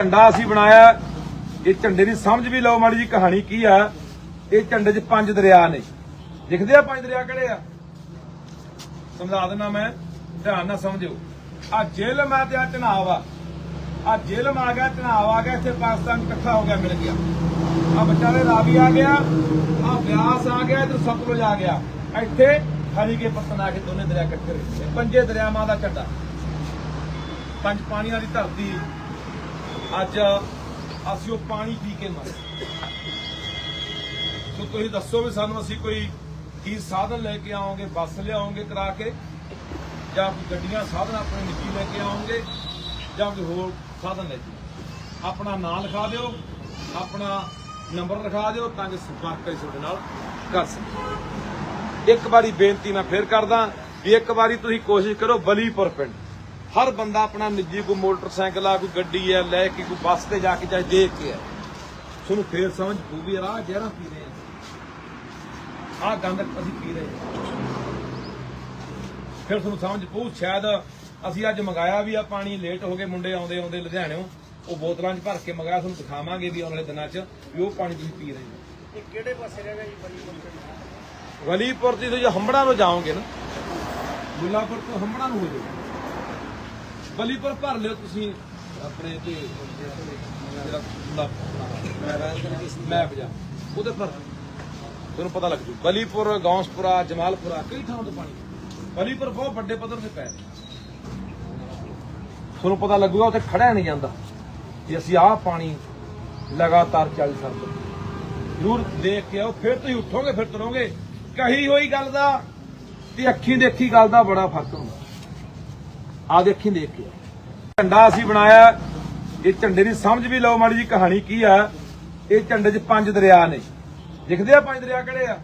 ਝੰਡਾ ਅਸੀਂ ਬਣਾਇਆ ਇਹ ਝੰਡੇ ਦੀ ਸਮਝ ਵੀ ਲਓ ਮਾੜੀ ਜੀ ਕਹਾਣੀ ਕੀ ਆ। ਇਹ ਝੰਡੇ 'ਚ ਪੰਜ ਦਰਿਆ ਨੇ। ਦਿਖਦੇ ਆ ਪੰਜ ਦਰਿਆ ਕਿਹੜੇ ਆ? ਸਮਝਾ ਦਿੰਦਾ ਮੈਂ। ਧਿਆਨ ਨਾਲ ਸਮਝਿਓ। ਆ ਜੇਲਮ ਆ ਤੇ ਆ ਚਨਾਬ ਆ ਆ ਜੇਲਮ ਆ ਗਿਆ ਚਨਾਬ ਆ ਗਿਆ, ਇੱਥੇ ਪਾਕਿਸਤਾਨ ਇਕੱਠਾ ਹੋ ਗਿਆ, ਮਿਲ ਗਿਆ। ਆ ਵਿਚਾਲੇ ਰਾਵੀ ਆ ਗਿਆ, ਆ ਬਿਆਸ ਆ ਗਿਆ ਤੇ ਸਤਲੁਜ ਆ ਗਿਆ। ਇੱਥੇ ਹਰੀ ਕੇ ਪਤਨ ਆ ਕੇ ਦੋਨੇ ਦਰਿਆ ਇਕੱਠੇ ਰਹੇ ਪੰਜੇ ਦਰਿਆਵਾਂ ਦਾ ਝੰਡਾ। ਪੰਜ ਪਾਣੀਆਂ ਦੀ ਧਰਤੀ। ਅੱਜ ਅਸੀਂ ਉਹ ਪਾਣੀ ਪੀ ਕੇ ਮਰ ਸੋ ਤੁਸੀਂ ਦੱਸੋ ਵੀ ਸਾਨੂੰ ਅਸੀਂ ਕੋਈ ਕੀ ਸਾਧਨ ਲੈ ਕੇ ਆਵਾਂਗੇ ਬੱਸ ਲਿਆਓਗੇ ਕਰਾ ਕੇ? ਜਾਂ ਕੋਈ ਗੱਡੀਆਂ, ਸਾਧਨ ਆਪਣੇ ਨਿੱਜੀ ਲੈ ਕੇ ਆਵਾਂਗੇ ਜਾਂ ਕੋਈ ਹੋਰ ਸਾਧਨ ਲੈ ਕੇ ਆਪਣਾ ਨਾਮ ਲਿਖਾ ਦਿਓ, ਆਪਣਾ ਨੰਬਰ ਲਿਖਾ ਦਿਓ ਤਾਂ ਕਿ ਸੰਪਰਕ ਅਸੀਂ ਤੁਹਾਡੇ ਨਾਲ ਕਰ ਸਕੀਏ। ਇੱਕ ਵਾਰੀ ਬੇਨਤੀ ਮੈਂ ਫੇਰ ਕਰਦਾ ਵੀ ਇੱਕ ਵਾਰੀ ਤੁਸੀਂ ਕੋਸ਼ਿਸ਼ ਕਰੋ ਬਲੀਪੁਰ ਪਿੰਡ। ਹਰ ਬੰਦਾ ਆਪਣਾ ਨਿੱਜੀ ਕੋਈ ਮੋਟਰਸਾਈਕਲ ਆ ਕੋਈ ਗੱਡੀ ਹੈ ਲੈ ਕੇ ਕੋਈ ਬੱਸ ਤੇ ਜਾ ਕੇ ਚਾਹੇ ਦੇਖ ਕੇ ਆ। ਤੁਹਾਨੂੰ ਫੇਰ ਸਮਝ ਪਊ ਵੀ ਯਾਰ ਆਹ ਜ਼ਹਿਰਾਂ ਪੀ ਰਹੇ ਆ। ਆਹ ਗੰਦ ਅਸੀਂ ਪੀ ਰਹੇ ਫਿਰ ਤੁਹਾਨੂੰ ਸਮਝ ਪਊ ਸ਼ਾਇਦ ਅਸੀਂ ਅੱਜ ਮੰਗਾਇਆ ਵੀ ਆ ਪਾਣੀ ਲੇਟ ਹੋ ਗਏ ਮੁੰਡੇ ਆਉਂਦੇ ਆਉਂਦੇ ਲੁਧਿਆਣਿਓਂ ਉਹ ਬੋਤਲਾਂ 'ਚ ਭਰ ਕੇ ਮੰਗਾਇਆ ਤੁਹਾਨੂੰ ਦਿਖਾਵਾਂਗੇ ਵੀ ਆਉਣ ਵਾਲੇ ਦਿਨਾਂ 'ਚ ਵੀ ਉਹ ਪਾਣੀ ਤੁਸੀਂ ਪੀ ਰਹੇ ਹੋ। ਇਹ ਕਿਹੜੇ ਪਾਸੇ ਰਹੇਗਾ ਜੀ ਬਲੀਪੁਰ ਪਿੰਡ ਵਲੀਪੁਰ ਦੀ ਤੁਸੀਂ ਹੰਬੜਾ ਨੂੰ ਜਾਓਗੇ ਨਾ? ਮੁੱਲਾਪੁਰ ਤੋਂ ਹੰਬੜਾ ਨੂੰ ਹੋ ਜਾਓ ਬਲੀਪੁਰ ਭਰ ਲਿਓ ਤੁਸੀਂ ਆਪਣੇ ਤੇ ਜਿਹੜਾ ਮੈਪ ਜਾ ਉਹਦੇ ਪਰ ਤੁਹਾਨੂੰ ਪਤਾ ਲੱਗ ਜੂ। ਵਲੀਪੁਰ ਗੌਂਸਪੁਰਾ, ਜਮਾਲਪੁਰਾ, ਕਈ ਥਾਂ ਤੋਂ ਪਾਣੀ ਵਲੀਪੁਰ ਬਹੁਤ ਵੱਡੇ ਪੱਧਰ ਤੇ ਪੈ ਤੁਹਾਨੂੰ ਪਤਾ ਲੱਗੂਗਾ ਉੱਥੇ ਖੜਿਆ ਨਹੀਂ ਜਾਂਦਾ। ਕਿ ਅਸੀਂ ਆਹ ਪਾਣੀ ਲਗਾਤਾਰ ਚੱਲ ਸਕਦੇ ਜ਼ਰੂਰ ਦੇਖ ਕੇ ਆਓ। ਫਿਰ ਤੁਸੀਂ ਉੱਠੋਗੇ, ਫਿਰ ਤੁਰੋਗੇ। ਕਹੀ ਹੋਈ ਗੱਲ ਦਾ ਤੇ ਅੱਖੀਂ ਦੇਖੀ ਗੱਲ ਦਾ ਬੜਾ ਫ਼ਰਕ ਹੁੰਦਾ। ਆ ਦੇਖੀ ਦੇਖ ਕੇ। ਝੰਡਾ ਅਸੀਂ ਬਣਾਇਆ, ਇਹ ਝੰਡੇ ਦੀ ਸਮਝ ਵੀ ਲਓ ਮਾੜੀ ਜੀ ਕਹਾਣੀ ਕੀ ਆ। ਇਹ ਝੰਡੇ 'ਚ ਪੰਜ ਦਰਿਆ ਨੇ। ਦਿਖਦੇ ਆ ਪੰਜ ਦਰਿਆ ਕਿਹੜੇ ਆ?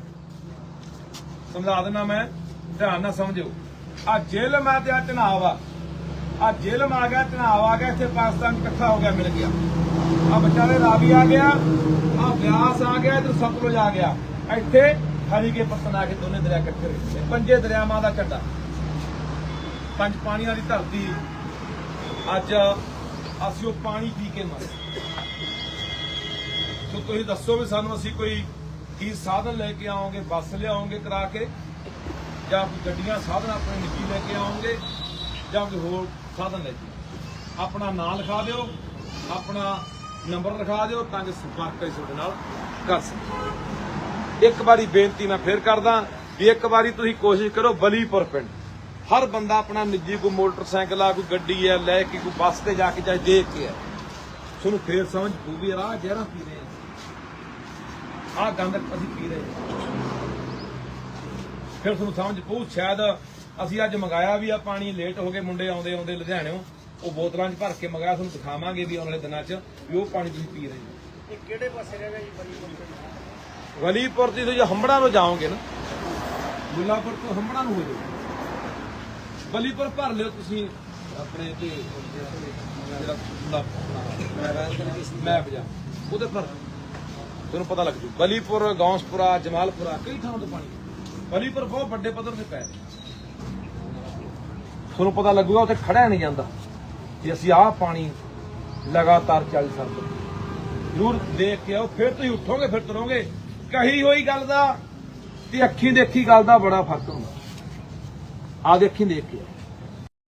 ਸਮਝਾ ਦਿੰਦਾ ਮੈਂ, ਧਿਆਨ ਨਾਲ ਸਮਝਿਓ। ਆ ਜੇਲਮ ਆ ਤੇ ਆ ਚਨਾਬ ਆ ਆ ਜੇਲਮ ਆ ਗਿਆ ਚਨਾਬ ਆ ਗਿਆ, ਇੱਥੇ ਪਾਕਿਸਤਾਨ ਇਕੱਠਾ ਹੋ ਗਿਆ, ਮਿਲ ਗਿਆ। ਆ ਵਿਚਾਰੇ ਰਾਵੀ ਆ ਗਿਆ, ਆ ਬਿਆਸ ਆ ਗਿਆ ਤੇ ਸਤਲੁਜ ਆ ਗਿਆ। ਇੱਥੇ ਹਰੀ ਕੇ ਪਤਨ ਆ ਕੇ ਦੋਨੇ ਦਰਿਆ ਇਕੱਠੇ ਰਹੇ ਇਹ ਪੰਜੇ ਦਰਿਆਵਾਂ ਦਾ ਝੰਡਾ। ਪੰਜ ਪਾਣੀਆਂ ਦੀ ਧਰਤੀ। ਅੱਜ ਅਸੀਂ ਉਹ ਪਾਣੀ ਪੀ ਕੇ ਮਰ ਸੋ ਤੁਸੀਂ ਦੱਸੋ ਵੀ ਸਾਨੂੰ ਅਸੀਂ ਕੋਈ ਕੀ ਸਾਧਨ ਲੈ ਕੇ ਆਵਾਂਗੇ ਬੱਸ ਲਿਆਓਗੇ ਕਰਾ ਕੇ? ਜਾਂ ਕੋਈ ਗੱਡੀਆਂ, ਸਾਧਨ ਆਪਣੇ ਨਿੱਜੀ ਲੈ ਕੇ ਆਵਾਂਗੇ ਜਾਂ ਕੋਈ ਹੋਰ ਸਾਧਨ ਲੈ ਕੇ ਆਪਣਾ ਨਾਮ ਲਿਖਾ ਦਿਓ, ਆਪਣਾ ਨੰਬਰ ਲਿਖਾ ਦਿਓ ਤਾਂ ਕਿ ਸੰਪਰਕ ਅਸੀਂ ਤੁਹਾਡੇ ਨਾਲ ਕਰ ਸਕੀਏ। ਇੱਕ ਵਾਰੀ ਬੇਨਤੀ ਮੈਂ ਫੇਰ ਕਰਦਾ ਵੀ ਇੱਕ ਵਾਰੀ ਤੁਸੀਂ ਕੋਸ਼ਿਸ਼ ਕਰੋ ਬਲੀਪੁਰ ਪਿੰਡ। ਹਰ ਬੰਦਾ ਆਪਣਾ ਨਿੱਜੀ ਕੋਈ ਮੋਟਰਸਾਈਕਲ ਆ ਕੋਈ ਗੱਡੀ ਹੈ ਲੈ ਕੇ ਕੋਈ ਬੱਸ ਤੇ ਜਾ ਕੇ ਚਾਹੇ ਦੇਖ ਕੇ ਆ। ਤੁਹਾਨੂੰ ਫੇਰ ਸਮਝ ਪਊ ਵੀ ਯਾਰ ਆਹ ਜ਼ਹਿਰਾਂ ਪੀ ਰਹੇ ਆ। ਆਹ ਗੰਦ ਅਸੀਂ ਪੀ ਰਹੇ ਫਿਰ ਤੁਹਾਨੂੰ ਸਮਝ ਪਊ ਸ਼ਾਇਦ ਅਸੀਂ ਅੱਜ ਮੰਗਾਇਆ ਵੀ ਆ ਪਾਣੀ ਲੇਟ ਹੋ ਗਏ ਮੁੰਡੇ ਆਉਂਦੇ ਆਉਂਦੇ ਲੁਧਿਆਣਿਓਂ ਉਹ ਬੋਤਲਾਂ 'ਚ ਭਰ ਕੇ ਮੰਗਾਇਆ ਤੁਹਾਨੂੰ ਦਿਖਾਵਾਂਗੇ ਵੀ ਆਉਣ ਵਾਲੇ ਦਿਨਾਂ 'ਚ ਵੀ ਉਹ ਪਾਣੀ ਤੁਸੀਂ ਪੀ ਰਹੇ ਹੋ। ਇਹ ਕਿਹੜੇ ਪਾਸੇ ਰਹੇਗਾ ਜੀ ਬਲੀਪੁਰ ਪਿੰਡ ਵਲੀਪੁਰ ਦੀ ਤੁਸੀਂ ਹੰਬੜਾ ਨੂੰ ਜਾਓਗੇ ਨਾ। ਮੁੱਲਾਪੁਰ ਤੋਂ ਹੰਬੜਾ ਨੂੰ ਹੋ ਜਾਓ ਬਲੀਪੁਰ ਭਰ ਲਿਓ ਤੁਸੀਂ ਆਪਣੇ ਤੇ ਜਿਹੜਾ ਮੈਪ ਜਾ ਉਹਦੇ ਪਰ ਤੁਹਾਨੂੰ ਪਤਾ ਲੱਗ ਜੂ। ਵਲੀਪੁਰ ਗੌਂਸਪੁਰਾ, ਜਮਾਲਪੁਰਾ, ਕਈ ਥਾਂ ਤੋਂ ਪਾਣੀ। ਵਲੀਪੁਰ ਬਹੁਤ ਵੱਡੇ ਪੱਧਰ ਤੇ ਪੈ ਰਿਹਾ। ਤੁਹਾਨੂੰ ਪਤਾ ਲੱਗੂਗਾ, ਉੱਥੇ ਖੜਿਆ ਨਹੀਂ ਜਾਂਦਾ। ਕਿ ਅਸੀਂ ਆਹ ਪਾਣੀ ਲਗਾਤਾਰ ਚੱਲ ਸਕਦੇ ਜ਼ਰੂਰ ਦੇਖ ਕੇ ਆਓ, ਫਿਰ ਤੁਸੀਂ ਉੱਠੋਗੇ, ਫਿਰ ਤੁਰੋਗੇ। ਕਹੀ ਹੋਈ ਗੱਲ ਦਾ ਤੇ ਅੱਖੀਂ ਦੇਖੀ ਗੱਲ ਦਾ ਬੜਾ ਫ਼ਰਕ ਹੁੰਦਾ। ਆ ਦੇਖੀ ਦੇਖ ਕੇ ਆਓ